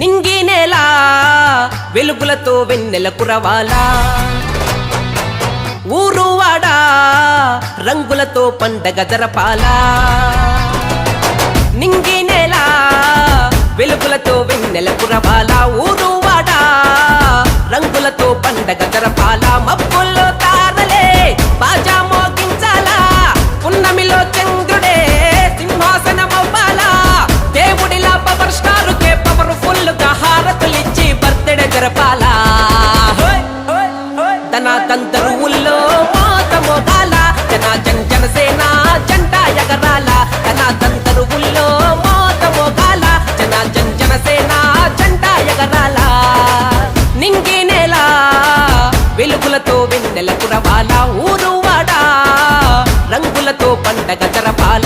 నింగి వెలుగులతో వెన్నెల కురవాలా. ఊరువాడా రంగులతో పండగ జరపాలా. నింగి వెలుగులతో వెన్నెల కురవాలా. ఊరువాడా రంగులతో పండగ జరపాల తంతరువుల్లో మోత మోగాల జన జన్ జనసేన జంట ఎగరాల. తన తంతరువుల్లో మోత మోగాల జన జన్ జనసేన జంట ఎగరాల. నింగి నేల వెలుగులతో వెన్నెల కురవాల ఊరు వాడా. రంగులతో పండగ జరపాలా.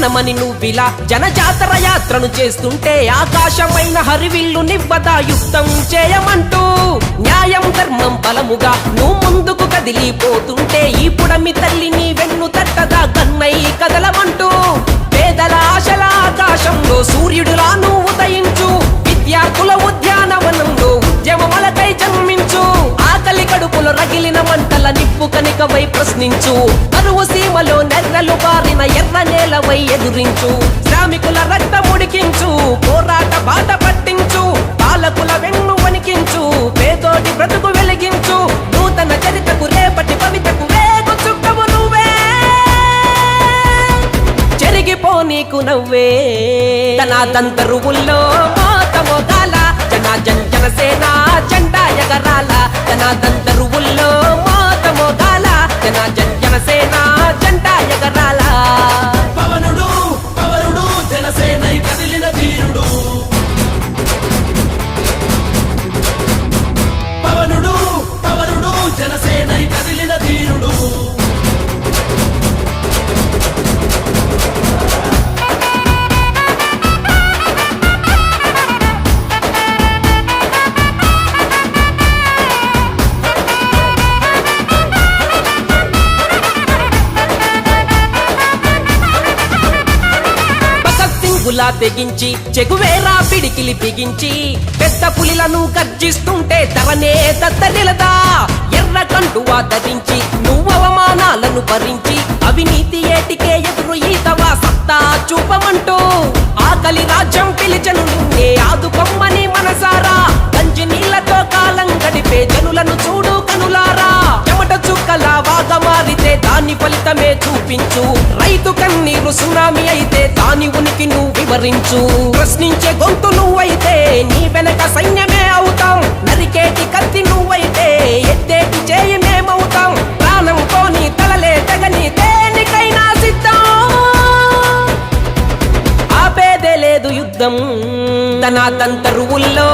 జనమే నువ్విలా జనజాతర యాత్రను చేస్తుంటే ఆకాశమైన హరివిల్లు నివ్వదా యుక్తం చేయమంటూ న్యాయం ధర్మం బలముగా నువ్వు ముందుకు కదిలిపోతుంటే ఈ పుడమి తల్లిని వెన్ను తట్టదా కన్నై కదలమంటూ మంటల కనికవై ప్రశ్నించు. కరువు సీమలో నెర్రలు పారిన ఎర్ర నేలవై ఎదురించు. శ్రామికుల రక్తం ఉడికించు పోరాట బాట పట్టించు. పాలకుల వెన్ను వణికించు పేదోటి బ్రతుకు వెలిగించు. నూతన చరితకు రేపటి కవితకు వేగు చుట్టము నువ్వే. చెరిగిపో నీకు నవ్వే. తన తంతరువుల్లో మోత మోగాల జన జనసేన భగత్ తెగించి చెగువేరా పిడికిలి బిగించి పెద్ద పులిలను గర్జిస్తుంటే దత్త నిలదా ఎర్ర కంటువా ధరించి నువ్వు అవమానాలను భరించి అవినీతి ఏటికే ఎదురు ఈతవా సత్తా చూపమంటూ ఆకలి రాజ్యం పిలిచను నిన్నే ఆదుకు దాని ఫలితమే చూపించు. రైతు కన్నీరు సునామీ అయితే దాని ఉనికి నువ్వు వివరించు. ప్రశ్నించే గొంతు నువ్వైతే నీ వెనక సైన్యమే అవుతాం. నరికేటి కత్తి నువ్వైతే ఎత్తేటి చేయి మేమవుతాం ప్రాణంతో నీ తలలే తగని దేనికైనా సిద్ధం. ఆపేదే లేదు యుద్ధం. తన తంతరువుల్లో